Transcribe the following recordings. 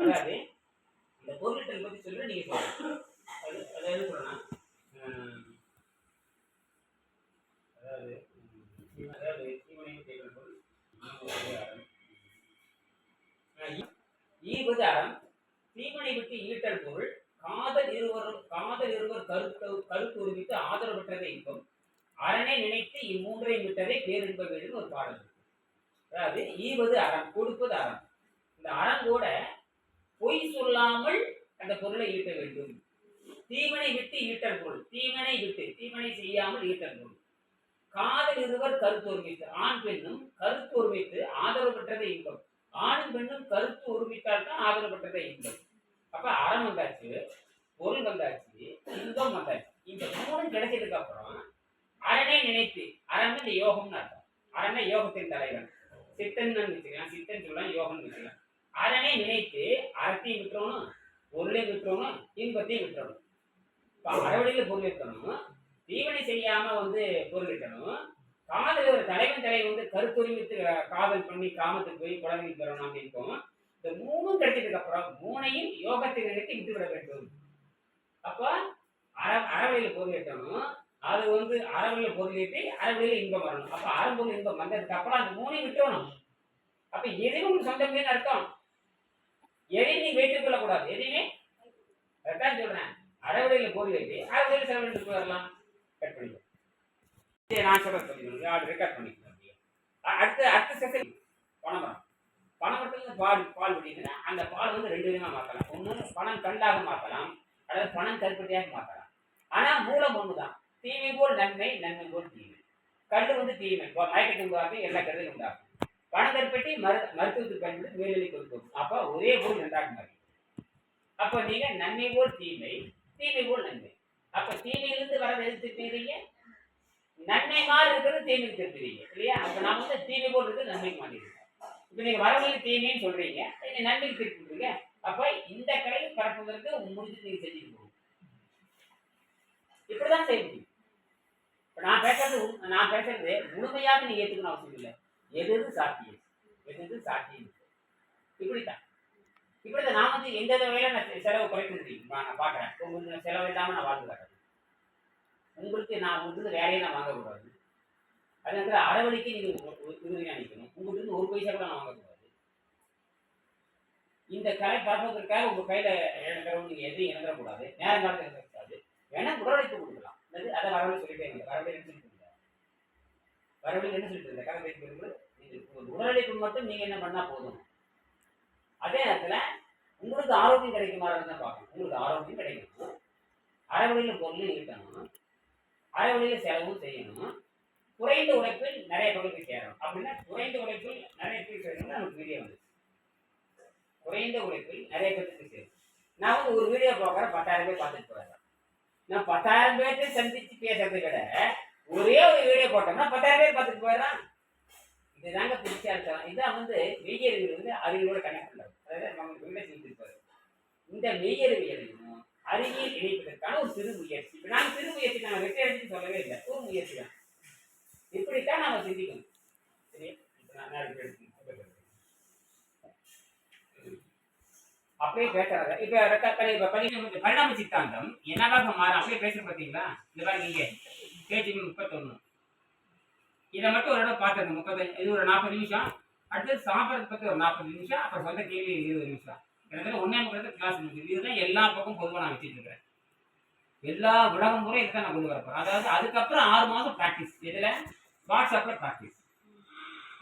அதாவது இந்த பொருட்கள் பத்தி சொல்ற நீங்க சொல்லுங்க. அதாவது அதாவது தீவனையும் ஈவது அறம். அஹ் விட்டு ஈட்டல் பொருள் காதல் இருவர் காதல் இருவர் கருத்து கருத்து ஆதரவு பெற்றதை இன்பம். அரணை நினைத்து இம்மூன்றை விட்டதை பேரின்ப வேண்டும் ஒரு பாடல் அதாவது ஈவது அறம் கொடுப்பது அறம். இந்த அறம் கூட பொய் சொல்லாமல் அந்த பொருளை ஈட்ட வேண்டும். தீவனை விட்டு ஈட்டல் பொருள். தீவனை விட்டு தீவனை செய்யாமல் ஈட்டல் பொருள். காதல் இருவர் கருத்து ஒருமித்து. ஆண் பெண்ணும் கருத்து ஒருமித்து ஆதரவு பெற்றதை இன்பம். ஆணும் பெண்ணும் கருத்து ஒருமித்தால் தான் ஆதரவு பெற்றதை இன்பம். அப்ப அறம் வந்தாச்சு பொருள் வந்தாச்சு இன்பம் வந்தாச்சு. இந்த மூணு கிடைச்சதுக்கு அப்புறம் அரணை நினைத்து அரண் இந்த யோகம்னு அர்த்தம். அரணை யோகத்தின் தலைவன் சித்தன் வச்சுக்கலாம். சித்தன் சொல்லலாம் யோகம்னு வச்சுக்கலாம். அதனை நினைத்து அறத்தையும் விட்டுறணும் பொருளையும் விட்டுறணும் இன்பத்தையும் விட்டுறணும். இப்போ அறவழியில் பொருள் இருக்கணும் தீவனை செய்யாம வந்து பொருள் இருக்கணும். காதல் ஒரு தலைவன் தலைவன் வந்து கருத்துரிமித்து காதல் பண்ணி காமத்துக்கு போய் குழந்தை பெறணும் அப்படின்னு இந்த மூணும் கிடைச்சதுக்கு அப்புறம் மூணையும் யோகத்தை நினைத்து விட்டு விட வேண்டும். அப்போ அற அறவழியில் பொருள் இருக்கணும். அது வந்து அறவழியில் பொருள் ஈட்டி அறவழியில் இன்பம் வரணும். அப்போ அறம்பொருள் இன்பம் வந்ததுக்கு அப்புறம் அந்த மூணையும் விட்டுறணும் அப்ப எதுவும் சொந்தமே அர்த்தம். எதையும் நீ வைத்துக் கொள்ளக்கூடாது. எதையுமே? அதான் சொல்றேன். அறவழியில் கோரி வைத்து அறவடையில் செலவழித்து வரலாம் கட் பண்ணிக்கலாம் நான் சொல்ற சொல்லிக்கணும் அது ரெக்கார்ட் பண்ணிக்கலாம் அடுத்த அடுத்த செஷன் பணம் பணமரத்துல பால் பால் விடுதுன்னா அந்த பால் வந்து ரெண்டு விதமாக மாற்றலாம் ஒன்று பணம் கண்டாக மாற்றலாம் அல்லது பணம் கருப்பட்டியாக மாற்றலாம் ஆனால் மூலம் ஒன்று தான் தீமை போல் நன்மை நன்மை போல் தீமை. கல் வந்து தீமை. இப்போ மயக்கத்தை எல்லா கருதையும் உண்டாக்கும். பணம் கருப்பட்டி மரு மருத்துவத்துக்கு பயன்படுத்தி மேல்நிலை கொடுக்கும் அப்போ ஒரே போல் ரெண்டாக மாறி அப்போ நீங்க நன்மை போல் தீமை தீமை போல் நன்மை. அப்ப தீமையிலிருந்து வரதை எது திருப்பிடுறீங்க? நன்மை மாதிரி இருக்கிறது தீமைக்கு திருப்பிடுறீங்க. இல்லையா? அப்ப நான் வந்து தீமை போல் இருக்கிறது நன்மைக்கு மாட்டிருக்கோம் இப்ப நீங்க வரவழியில் தீமைன்னு சொல்றீங்க நீங்க நன்மைக்கு திருப்பிடுறீங்க. அப்ப இந்த கலையை பரப்புவதற்கு முடிஞ்சு நீங்க செஞ்சுட்டு போகணும். இப்படிதான் செய்ய முடியும் நான் பேசுறது நான் பேசுறது முழுமையாக நீங்க ஏத்துக்கணும் அவசியம் இல்லை. எது எது சாத்தியம்? எது எது சாத்தியம்? இப்படித்தான். இப்படிதான் நான் வந்து எந்த வேலை நான் செலவு குறைக்க முடியும் நான் பார்க்குறேன் உங்களுக்கு செலவு இல்லாமல் நான் வாழ்ந்து காட்டுறேன் உங்களுக்கு நான் உங்களுக்கு வேலையை நான் வாங்கக்கூடாது. அது வந்து அறவழிக்கு நீங்கள் உறுதியாக உ- உறுதியா நிற்கணும் உங்களுக்கு இருந்து ஒரு பைசா கூட நான் வாங்கக்கூடாது. இந்த கலை பரப்புவதற்காக உங்கள் கையில் இழக்கிறவங்க நீங்கள் எதையும் இழந்துடக்கூடாது. நேரம் காலத்தில் இழந்துடக்கூடாது. வேணால் உடலழைப்பு கொடுக்கலாம். அல்லது அதை வரவழி சொல்லிட்டே இருங்க. வரவழி என்ன சொல்லிட்டு இருந்தேன்? வரவழி என்ன சொல்லிட்டு உடலழைப்பு மட்டும் நீங்க என்ன பண்ணா போதும்? அதே நேரத்துல உங்களுக்கு ஆரோக்கியம் கிடைக்குமாறு தான் பார்க்கணும். உங்களுக்கு ஆரோக்கியம் கிடைக்கும் அறவழியில் பொருளும் இருக்கணும். அறவழியில் செலவும் செய்யணும். குறைந்த உழைப்பில் நிறைய பேருக்கு சேரும் அப்படின்னா குறைந்த உழைப்பில் நிறைய பேர் சேரணும்னு நமக்கு வீடியோ வந்து குறைந்த உழைப்பில் நிறைய பேருக்கு சேரும் நான் வந்து ஒரு வீடியோ பார்க்குறேன் பத்தாயிரம் பேர் பார்த்துட்டு போகிறேன் நான் பத்தாயிரம் பேர்த்தையும் சந்திச்சு பேசுறதை விட ஒரே ஒரு வீடியோ போட்டோம்னா பத்தாயிரம் பேர் பார்த்துட்டு போயிடறான் இதுதாங்க பிடிச்சா இருக்கலாம் இதான் வந்து மெய்யறிவியல் வந்து அறிவியலோட கனெக்ட் பண்ணுறது அதாவது நம்ம உள்ள செஞ்சிருப்பாரு இந்த மெய்யறிவியலையும் அறிவியல் இணைப்பதற்கான ஒரு சிறு முயற்சி இப்போ நான் சிறு முயற்சி நான் வெற்றி சொல்லவே இல்லை ஒரு முயற்சி தான் இப்படித்தான் நாம சிந்திக்கணும் சரி இப்போ நான் அப்படியே பேசுறாங்க இப்ப ரெக்க- பரிணாம பரிணாம சித்தாந்தம் என்னவாக மாறும் அப்படியே பேசுற பாத்தீங்களா இந்த பாருங்க இங்க கேஜிபி முப்பத்தொன்னு. இதை மட்டும் ஒரு இடம் பார்த்துருங்க முப்பத்தஞ்சு இது ஒரு நாற்பது நிமிஷம். அடுத்து சாப்பிட்றதுக்கு பற்றி ஒரு நாற்பது நிமிஷம் அப்புறம் சொந்த கேள்வி இருபது நிமிஷம். கிட்டத்தட்ட ஒன்றே முக்கிய கிளாஸ் முடிஞ்சது. இதுதான் எல்லா பக்கம் பொதுவாக நான் வச்சுட்டு இருக்கிறேன். எல்லா உலகம் முறை இதுதான் நான் கொண்டு வரப்போம் அதாவது அதுக்கப்புறம் ஆறு மாதம் ப்ராக்டிஸ் இதில் வாட்ஸ்அப்பில் ப்ராக்டிஸ்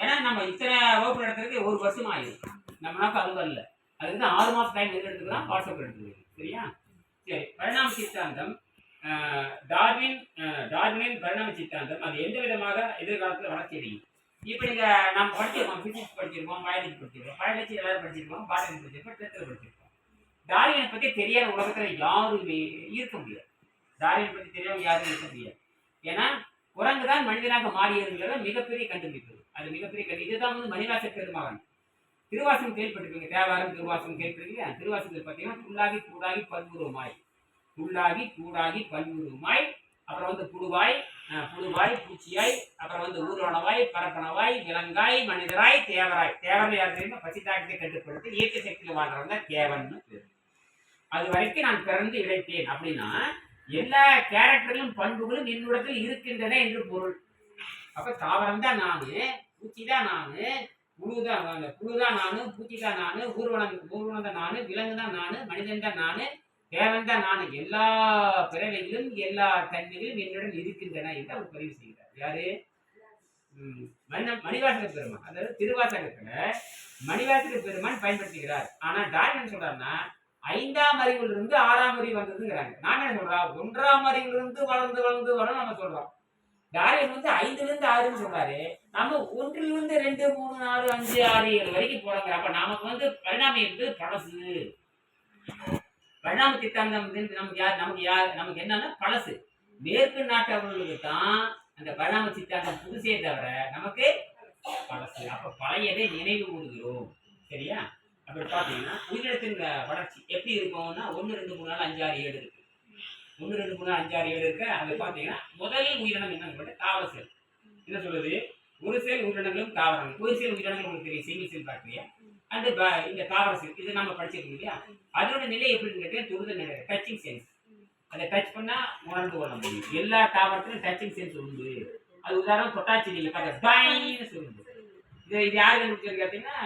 ஏன்னா நம்ம இத்தனை வகுப்பு நடத்துறதுக்கு ஒரு வருஷம் ஆயிடும் நம்ம நோக்கம் அது வரல. அதுக்கு தான் ஆறு மாதம் டைம் எது எடுத்துக்கலாம் வாட்ஸ்அப் எடுத்துக்கலாம் சரியா? சரி. பரிணாம சித்தாந்தம் டார்வின் டார்வினின் பரிணாம சித்தாந்தம் அது எந்த விதமாக எதிர்காலத்தில் வளர்ச்சி அடையும்? இப்போ நீங்கள் நம்ம படிச்சிருக்கோம் ஃபிசிக்ஸ் படிச்சிருக்கோம் பயாலஜி படிச்சிருக்கோம் பயாலஜி எல்லாரும் படிச்சிருக்கோம் பாட்டனி படிச்சிருக்கோம் டென்த்தில் படிச்சிருக்கோம். டார்வினை பற்றி தெரியாத உலகத்தில் யாருமே இருக்க முடியாது. டார்வினை பற்றி தெரியாமல் யாரும் இருக்க முடியாது. ஏன்னா குரங்கு தான் மனிதனாக மாறியதுங்கிறத மிகப்பெரிய கண்டுபிடிப்பு. அது மிகப்பெரிய கண்டு இதுதான் வந்து மணிவாச பெருமகன் திருவாசகம் கேள்விப்பட்டிருக்கீங்க தேவாரம் திருவாசகம் கேள்விப்பட்டிருக்கீங்க? திருவாசகத்தில் பார்த்தீங்கன்னா புல்லாகி கூடாகி பல்வுருவமாய் புல்லாகி கூடாகி பல்வுருவமாய் அப்புறம் வந்து புழுவாய் புழுவாய் பூச்சியாய் அப்புறம் வந்து ஊர்வனவாய் பரப்பனவாய் விலங்காய் மனிதராய் தேவராய். தேவரை யார் தெரியுமா? பசிதாக்கத்தை கட்டுப்படுத்தி இயற்கை சக்தியில் வாழ்றவங்க தேவன்னு பேர். அது வரைக்கும் நான் பிறந்து இழைத்தேன் அப்படின்னா எல்லா கேரக்டர்களும் பண்புகளும் என்னிடத்தில் இருக்கின்றன என்று பொருள். அப்ப தாவரம் தான் நானு பூச்சி தான் நானு புழுதான் புழு தான் நானு பூச்சி தான் நானு ஊர்வனம் ஊர்வனம் தான் நானு விலங்கு தான் நானு மனிதன் தான் நானு தேவன் தான் எல்லா பிறவையிலும் எல்லா தன்மைகளும் என்னுடன் இருக்கின்றன என்று அவர் பதிவு செய்கிறார். யாரு? ம், மணிவாசக பெருமான். அதாவது திருவாசகத்துல மணிவாசக பெருமான் பயன்படுத்துகிறார். ஆனா என்ன சொல்றாருன்னா ஐந்தாம் அறிவிலிருந்து ஆறாம் அறிவு வந்ததுங்கிறாங்க. நான் என்ன சொல்றா? ஒன்றாம் அறிவிலிருந்து வளர்ந்து வளர்ந்து வரும் நம்ம சொல்றோம். டாரியன் வந்து ஐந்துல இருந்து ஆறுன்னு சொல்றாரு. நம்ம ஒன்றிலிருந்து இருந்து ரெண்டு மூணு நாலு அஞ்சு ஆறு ஏழு வரைக்கும் போறாங்க அப்ப நமக்கு வந்து பரிணாமம் என்பது பழசு. பரிணாம சித்தாந்தம் நமக்கு யார் நமக்கு யார் நமக்கு என்னன்னா பழசு. மேற்கு நாட்டவர்களுக்கு தான் அந்த பரிணாம சித்தாந்தம் புதுசே தவிர நமக்கு பழசு. அப்ப பழையதை நினைவு கூறுகிறோம். சரியா? அப்படி பார்த்தீங்கன்னா உயிரினத்தின் வளர்ச்சி எப்படி இருக்கும்னா ஒன்று ரெண்டு மூணு நாள் அஞ்சு ஆறு ஏழு இருக்கு. ஒன்று ரெண்டு மூணு நாள் அஞ்சு ஆறு ஏழு இருக்கு. அது பார்த்தீங்கன்னா முதல் உயிரினம் என்னன்னு தாவர செல். என்ன சொல்லுது ஒரு செல் உயிரினங்களும் தாவரங்கள். ஒரு செல் உயிரினங்கள் உங்களுக்கு தெரியும். சிங்கிள் செல் பாக்டீரியா அந்த இந்த தாவர இது நம்ம படிச்சிருக்கோம் இல்லையா? அதோட நிலை எப்படின்னு கேட்டீங்கன்னா தொடுதல் நிலை. டச்சிங் சென்ஸ் அதை டச் பண்ணா உணர்ந்து கொள்ள முடியும். எல்லா தாவரத்திலும் டச்சிங் சென்ஸ் உண்டு. அது உதாரணம் தொட்டாச்சி நீங்க பார்க்க பைன்னு சொல்லுது. இது இது யார் கண்டுபிடிச்சது கேட்டீங்கன்னா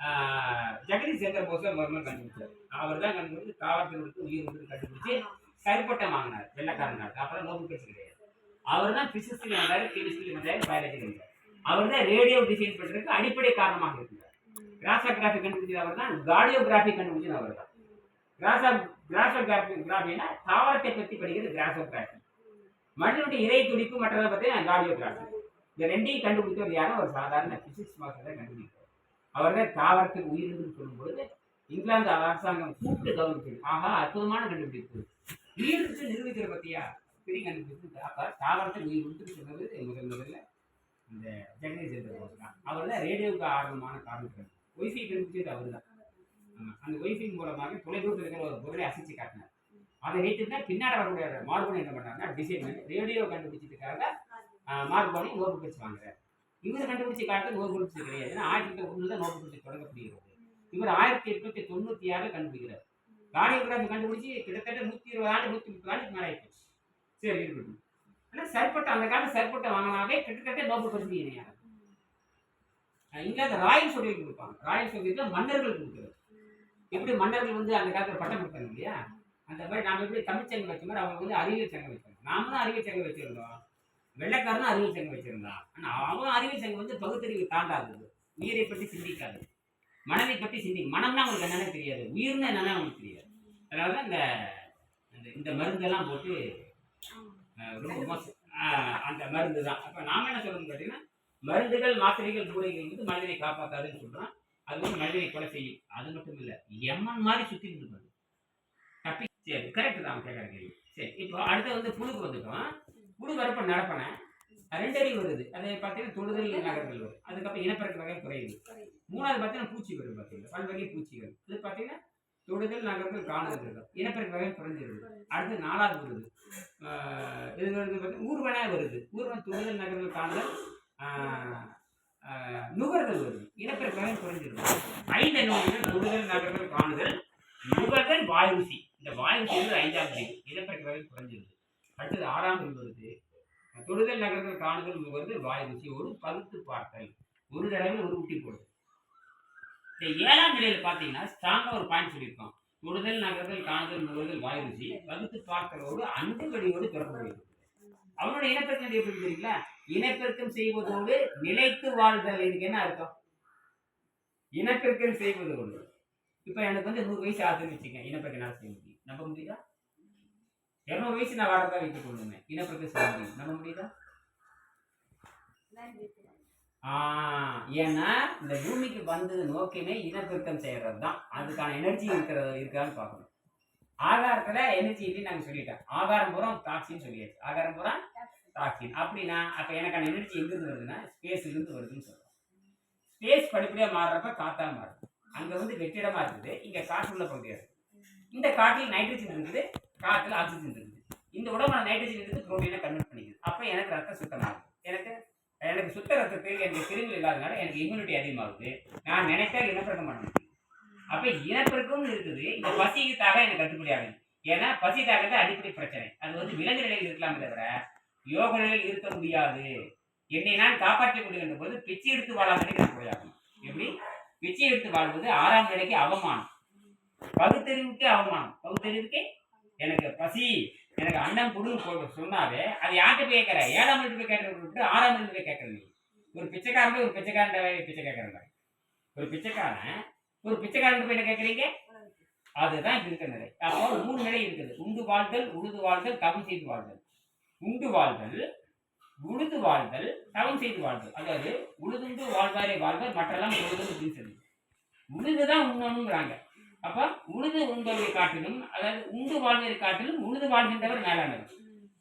ஆஹ், ஜெகதீஷ் சந்திர போஸ் மருமன் கண்டுபிடிச்சார். அவர் தான் கண்டுபிடிச்சு தாவரத்தினுக்கு உயிர் உண்டு கண்டுபிடிச்சு கருப்பட்டம் வாங்கினார். வெள்ளக்காரன் அப்புறம் நோபல் பரிசு கிடையாது. அவர் தான் பிசிக்ஸ்ல வந்தார் கெமிஸ்ட்ரியில் வந்தார் பயாலஜி வந்தார் அவர் தான் ரேடியோ டிசைன் பண்ணுறதுக்கு அடிப்படை காரணமாக இருக்கு கிராசோகிராஃபி கண்டுபிடிச்சது அவர் தான் கார்டியோகிராஃபி கண்டுபிடிச்சது அவர் தான் கிராசா கிராசோகிராஃபி கிராஃபினா தாவரத்தை பற்றி படிக்கிறது கிராசோகிராஃபி மனிதனுடைய இறை துடிப்பு மற்றதை பற்றி கார்டியோகிராஃபி இந்த ரெண்டையும் கண்டுபிடித்தவர் யாரும் ஒரு சாதாரண பிசிக்ஸ் மாஸ்டர் தான் அவர் தான் தாவரத்துக்கு உயிரினு சொல்லும்பொழுது இங்கிலாந்து அரசாங்கம் கூப்பிட்டு கவனிச்சது ஆஹா அற்புதமான கண்டுபிடிப்பு. உயிருக்கு நிரூபிக்கிற பத்தியா? பெரிய கண்டுபிடிப்பு. தாவரத்தில் உயிர் உண்டு சொன்னது முதல் முதல்ல இந்த ஜெகதீஷ் சந்திர போஸ் தான். அவர் தான் ரேடியோவுக்கு ஆர்வமான காரணம். ஒய்ஃபை கண்டுபிடிச்சது அவர் தான் அந்த ஒய்ஃபை மூலமாக தொலைதூரத்தில் இருக்கிற ஒரு பொருளை அசைச்சு காட்டினார். அதை வைத்து தான் பின்னாடி வரக்கூடிய மார்பனை என்ன பண்ணாருன்னா டிசைன் ரேடியோ கண்டுபிடிச்சதுக்காக மார்பனை நோபல் பரிசு வாங்குறாரு. இவர் கண்டுபிடிச்ச காலத்தில் நோபல் பரிசு கிடையாது. ஏன்னா ஆயிரத்தி ஒன்று தான் நோபல் பரிசு தொடங்கப்படுகிறது. இவர் ஆயிரத்தி எட்நூத்தி தொண்ணூத்தி ஆறுல கண்டுபிடிக்கிறார். கார்டியோகிராஃபி கண்டுபிடிச்சு கிட்டத்தட்ட நூத்தி இருபது ஆண்டு நூத்தி முப்பது ஆண்டுக்கு மேலே ஆயிடுச்சு சரி இருக்கட்டும். ஆனால் சர்பட்ட அந்த காலத்து சர்பட்ட வாங்கினாவே கிட்டத்தட்ட நோபல் பரிசு இணையாக இங்க அந்த ராயல் சொலியல் கொடுப்பாங்க. ராயல் சொலியல் மன்னர்கள் கொடுக்குறது. எப்படி மன்னர்கள் வந்து அந்த காலத்துல பட்டம் கொடுத்தாங்க இல்லையா? அந்த மாதிரி நாம எப்படி தமிழ்ச்சங்கம் வச்ச மாதிரி அவங்க வந்து அறிவியல் சங்கம் வச்சாங்க. நாமளும் அறிவியல் சங்கம் வச்சிருந்தோம். வெள்ளைக்காரனும் அறிவியல் சங்கம் வச்சிருந்தான். ஆனா அவன் அறிவியல் சங்கம் வந்து பகுத்தறிவு தாண்டாதது. உயிரை பற்றி சிந்திக்காது. மனதை பற்றி சிந்திக்கும் மனம்னா அவங்களுக்கு என்னன்னு தெரியாது. உயிர்னா என்னன்னு அவங்களுக்கு தெரியாது. அதனால தான் இந்த மருந்தெல்லாம் போட்டு ரொம்ப மோசம் அந்த மருந்து தான் அப்போ நாம என்ன சொல்லணும்னு பார்த்தீங்கன்னா மருந்துகள் மாத்திரைகள் கூரைகள் வந்து மனிதனை காப்பாற்றாதுன்னு சொல்றான். அது வந்து மனிதனை கொலை செய்யும். அது மட்டும் இல்லை எம்மன் மாதிரி சுத்தி இருப்பாரு தப்பி சரி கரெக்ட் தான் கேட்கற கேள்வி. சரி இப்போ அடுத்து வந்து புழுக்கு வந்துட்டோம். புழு வரப்ப நடப்பன. ரெண்டறிவு வருது. அது பார்த்தீங்கன்னா தொடுதல் நகர்கள் வரும். அதுக்கப்புறம் இனப்பெருக்க வகை குறையுது. மூணாவது பார்த்தீங்கன்னா பூச்சி வரும் பார்த்தீங்கன்னா பல்வகை பூச்சிகள். இது பார்த்தீங்கன்னா தொடுதல் நகர்கள் காணுதல் இனப்பெருக்க வகை குறைஞ்சிருது. அடுத்து நாலாவது வருது. இது வந்து பார்த்தீங்கன்னா ஊர்வன வருது. ஊர்வன தொடுதல் நகர்கள் காணுதல் நுகர்தல் வருது இனப்பெருக்க குறைஞ்சிருக்கும் குறைஞ்சிருது ஐந்து நோய்கள் தொடுதல் நகர்கள் காணுதல் நுகர்தல் வாயுசி. இந்த வாயுசி வந்து ஐந்தாம் பிரிவு இனப்பெருக்க குறைஞ்சிருது அடுத்தது ஆறாம் பிரிவு வருது. தொடுதல் நகர்கள் காணுதல் நுகர்தல் வாயுசி. ஒரு பகுத்து பார்த்தல். ஒரு தடவை ஒரு ஊட்டி போடுது இந்த ஏழாம் நிலையில் பார்த்தீங்கன்னா ஸ்ட்ராங்காக ஒரு பாயிண்ட் சொல்லியிருக்கோம் தொடுதல் நகர்தல் காணுதல் நுகர்தல் வாயுசி. ருசி பகுத்து பார்த்தலோடு அன்பு வெளியோடு தொடர்புடையது அவனோட இனப்பெருக்கம் எப்படி தெரியுங்களா? இனப்பெருக்கம் செய்வதோடு நிலைத்து வாழ்தல் இதுக்கு என்ன அர்த்தம்? இனப்பெருக்கம் செய்வதோடு. இப்போ எனக்கு வந்து நூறு வயசு ஆகுதுன்னு வச்சுக்கேன் இனப்பெருக்கம் நான் செய்ய முடியும். நம்ப முடியுதா? இரநூறு வயசு நான் வாழறதா வைத்துக் கொள்ளுமே இனப்பெருக்கம் செய்ய முடியும். நம்ப முடியுதா? ஏன்னா இந்த பூமிக்கு வந்தது நோக்கமே இனப்பெருக்கம் செய்யறது தான் அதுக்கான எனர்ஜி இருக்கிறது இருக்கான்னு பார்க்கணும். ஆகாரத்துல எனர்ஜி இல்லைன்னு நாங்கள் சொல்லிட்டோம். ஆகாரம் பூரா டாக்ஸின்னு சொல்லியாச்சு. ஆகாரம் பூரா டாக்ஸின் அப்படின்னா அப்போ எனக்கான எனர்ஜி எங்கிருந்து வருதுன்னா ஸ்பேஸ்ல இருந்து வருதுன்னு சொல்றோம். ஸ்பேஸ் படிப்படியா மாறுறப்ப காத்தா மாறுது அங்க வந்து வெற்றிடமா இருக்குது. இங்க காற்றுள்ள பகுதியா இருக்கு. இந்த காற்றில் நைட்ரஜன் இருக்குது காற்றுல ஆக்சிஜன் இருக்குது. இந்த உடம்புல நைட்ரஜன் எடுத்து புரோட்டீனை கன்வெர்ட் பண்ணிக்குது. அப்போ எனக்கு ரத்தம் சுத்தமாகுது. எனக்கு எனக்கு சுத்த ரத்தத்தில் எனக்கு கிருமிகள் இல்லாதனால எனக்கு இம்யூனிட்டி அதிகமாகுது. நான் நினைத்தால் இனப்பெருக்கம் பண்ண மாட்டேன் அப்போ இனப்பெருக்கம் இருக்குது. இந்த பசிக்கு தாக எனக்கு கட்டுப்படி ஆகுது ஏன்னா பசி தாக்கத்தை அடிப்படை பிரச்சனை. அது வந்து விலங்கு நிலையில் இருக்கலாமே தவிர யோக நிலையில் இருக்க முடியாது. என்னை நான் காப்பாற்றிக் கொள்கின்ற போது பிச்சை எடுத்து வாழாமலே நான் ஆகும் எப்படி? பிச்சை எடுத்து வாழ்வது ஆறாம் நிலைக்கு அவமானம். பகுத்தறிவுக்கே அவமானம். பகுத்தறிவுக்கே? எனக்கு பசி. எனக்கு அண்ணன் கொடுன்னு சொன்னாவே அது யார்கிட்ட போய் கேட்கற? ஏழாம் வீட்டு போய் கேட்கறது விட்டு ஆறாம் வீட்டு போய் கேட்கறது ஒரு பிச்சைக்காரன் ஒரு பிச்சைக்காரன் பிச்சை கேட்கறாங்க ஒரு பிச்சைக்காரன் ஒரு பிச்சைக்காரன் போய் என்ன கேட்குறீங்க அதுதான் இருக்கிற நிலை. அப்போ மூணு நிலை இருக்குது. உண்டு வாழ்தல் உழுது வாழ்தல் தவம் செய்து வாழ்தல். உண்டு வாழ்தல் உழுது வாழ்தல் தவம் செய்து வாழ்தல். அதாவது உழுதுண்டு வாழ்வாரே வாழ்தல் மற்றெல்லாம் உழுது அப்படின்னு சொல்லி. உழுதுதான் உண்ணணுங்கிறாங்க அப்ப உழுது உண்பவரை காட்டிலும் அதாவது உண்டு வாழ்வதை காட்டிலும் உழுது வாழ்கின்றவர் மேலானவர்.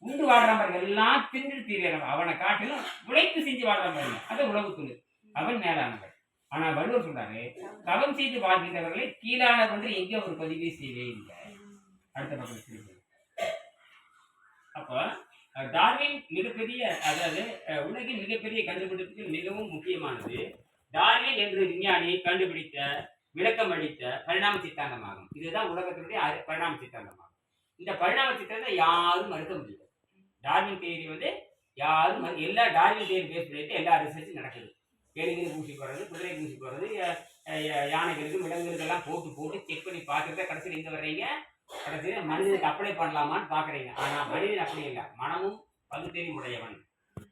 உண்டு வாழ்ற எல்லாம் தின்று தீரணும் அவனை காட்டிலும் உழைப்பு செஞ்சு வாழ்ற மாதிரி அது உழவு தொழில். அவன் மேலானவர் ஆனா வள்ளுவர் சொல்றாரு தவம் செய்து வாழ்கின்றவர்களை கீழானவர் வந்து எங்க ஒரு பதிவே செய்யவே இல்லை. அடுத்த பக்கம் அப்ப டார்வின் மிகப்பெரிய அதாவது உலகின் மிகப்பெரிய கண்டுபிடிப்புகள் மிகவும் முக்கியமானது டார்வின் என்ற விஞ்ஞானி கண்டுபிடித்த விளக்கம் அளித்த பரிணாம சித்தாந்தமாகும். இதுதான் உலகத்தினுடைய பரிணாம சித்தாந்தமாகும். இந்த பரிணாம சித்தாந்தத்தை யாரும் மறுக்க முடியாது டார்வின் தேதி வந்து யாரும் எல்லா டார்வின் தேதி பேசுறது எல்லா ரிசர்ச்சும் நடக்குது. எலிகளுக்கு பூசி போடுறது குதிரை பூசி போடுறது யானைகளுக்கு விலங்குகளுக்கு எல்லாம் போட்டு போட்டு செக் பண்ணி பார்த்துட்டு கடைசியில் எங்க வர்றீங்க? கடைசியில் மனிதனுக்கு அப்ளை பண்ணலாமான்னு பார்க்குறீங்க. ஆனா மனிதன் அப்படி இல்லை. மனமும் பகுத்தறி உடையவன்.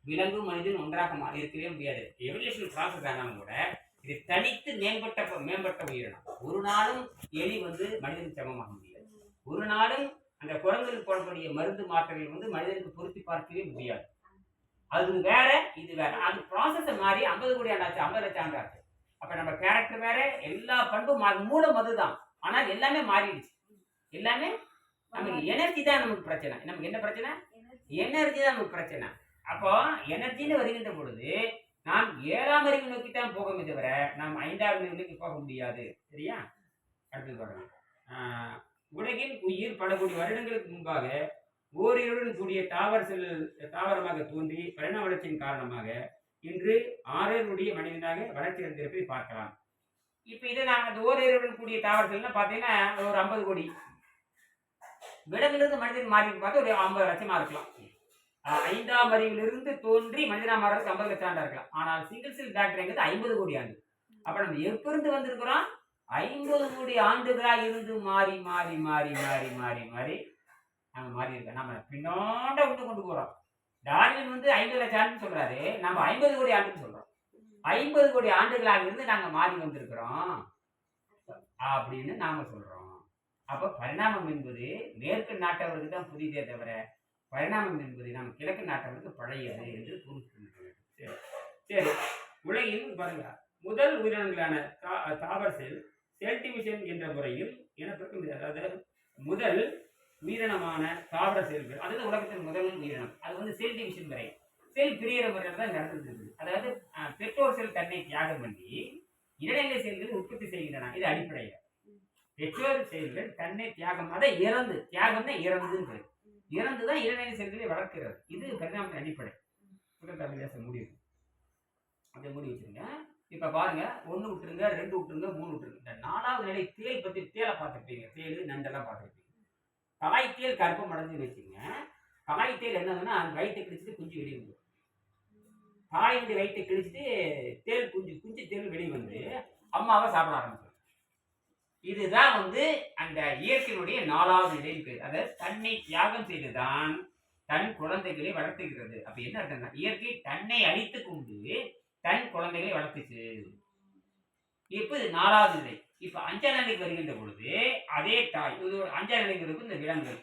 விலங்கும் மனிதன் ஒன்றாக மாறி இருக்கவே முடியாது. எவல்யூஷன் ப்ராசஸ் ஆனாலும் கூட இது தனித்து மேம்பட்ட மேம்பட்ட உயிரினம். ஒரு நாளும் எலி வந்து மனிதன் சமமாக முடியாது. ஒரு நாளும் அந்த குரங்குகள் போடக்கூடிய மருந்து மாத்திரைகள் வந்து மனிதனுக்கு பொருத்தி பார்க்கவே முடியாது. அது வேற இது வேற. அது ப்ராசஸ் மாறி ஐம்பது கோடி ஆண்டாச்சு ஐம்பது லட்சம் ஆண்டாச்சு. அப்ப நம்ம கேரக்டர் வேற எல்லா பண்பும் மூலம் அதுதான். ஆனால் எல்லாமே மாறிடுச்சு. எல்லாமே நமக்கு எனர்ஜி தான் நமக்கு பிரச்சனை. நமக்கு என்ன பிரச்சனை? எனர்ஜி தான் நமக்கு பிரச்சனை. அப்போ எனர்ஜின்னு வருகின்ற பொழுது நாம் ஏழாம் அறிவு நோக்கி தான் போகமே தவிர நாம் ஐந்தாம் அறிவு நோக்கி போக முடியாது. சரியா? அடுத்தது பாருங்க. உலகின் உயிர் பல கோடி வருடங்களுக்கு முன்பாக ஓரிருடன் கூடிய தாவர செல் தாவரமாக தோன்றி பரிணாம வளர்ச்சியின் காரணமாக இன்று ஆறேருடைய மனிதனாக வளர்ச்சி அடைந்திருப்பதை பார்க்கலாம். இப்போ இதை நாங்கள் அந்த ஓரிருடன் கூடிய தாவர செல்னா பார்த்தீங்கன்னா ஒரு ஐம்பது கோடி. விலங்கிலிருந்து மனிதன் மாறி பார்த்தா ஒரு ஐம்பது லட்சமாக இருக்கலாம். ஐந்தாம் அறிவிலிருந்து தோன்றி மனிதனாக மாறுறதுக்கு ஐம்பது லட்சம் ஆண்டா இருக்கலாம். ஆனால் சிங்கிள் செல் டாக்டர்ங்கிறது ஐம்பது கோடி ஆண்டு. அப்போ நம்ம எப்பிருந்து வந்திருக்கிறோம்? ஐம்பது கோடி ஆண்டுகளாக இருந்து மாறி மாறி மாறி மாறி மாறி மாறி நம்ம மாறி இருக்கோம் நம்ம பின்னாண்ட விட்டு கொண்டு போறோம். டார்வின் வந்து ஐம்பது லட்சம் ஆண்டுன்னு சொல்றாரு. நம்ம ஐம்பது கோடி ஆண்டுன்னு சொல்றோம். ஐம்பது கோடி ஆண்டுகளாக இருந்து நாங்க மாறி வந்திருக்கிறோம். அப்படின்னு நாம சொல்றோம். அப்ப பரிணாமம் என்பது மேற்கு நாட்டவருக்கு தான் புதிதே தவிர பரிணாமம் என்பது நம்ம கிழக்கு நாட்டவருக்கு பழையது என்று புரிந்து சரி. சரி. உலகில் பாருங்க. முதல் உயிரினங்களான தா- தாவர செல் செல் என்ற முறையில் இனப்பெருக்கம் அதாவது முதல் உயிரினமான தாவர செல்கள் அதுதான் உலகத்தின் முதல் உயிரினம் அது வந்து செல் டிவிஷன் முறை செல் பிரியற முறையில் தான் நடந்துட்டு இருக்குது. அதாவது பெற்றோர் செல் தன்னை தியாகம் பண்ணி இடைநிலை செயல்கள் உற்பத்தி செய்கின்றன. இது அடிப்படையில். பெற்றோர் செயல்கள் தன்னை தியாகம் அதை இறந்து தியாகம்னா இறந்துன்றது. இறந்து தான் இடைநிலை செல்களை வளர்க்கிறது. இது பரிணாமத்தின் அடிப்படை. முதல் தமிழாசன் முடிவு அதை மூடி வச்சிருங்க. இப்ப பாருங்க. ஒன்று விட்டுருங்க ரெண்டு விட்டுருங்க மூணு விட்டுருங்க. இந்த நாலாவது நிலை தேல் பத்தி தேலை பார்த்துருப்பீங்க. தேல் நண்டெல்லாம் பார்த்துருப்பீங்க. கவாய்த்தேல் கர்ப்பம் அடைஞ்சு வச்சுங்க கவாய்த்தேல் என்னதுன்னா அந்த வயிற்றை கிழிச்சிட்டு குஞ்சு வெளியே வந்துடும் தாயுடைய வயிற்றை கிழிச்சிட்டு தேல் குஞ்சு குஞ்சு தேல் வெளியே வந்து அம்மாவை சாப்பிட ஆரம்பிச்சிடும் இதுதான் வந்து அந்த இயற்கையினுடைய நாலாவது நிலையின் பேர். அதாவது தன்னை தியாகம் செய்துதான் தன் குழந்தைகளை வளர்த்துகிறது. அப்ப என்ன அர்த்தம்னா இயற்கை தன்னை அழித்து கொண்டு தன் குழந்தைகளை வளர்த்துச்சு. இப்போ இது நாலாவது நிலை. இப்ப அஞ்சாறு நிலைக்கு வருகின்ற பொழுது அதே தாய் இது ஒரு இந்த விலங்குகள்.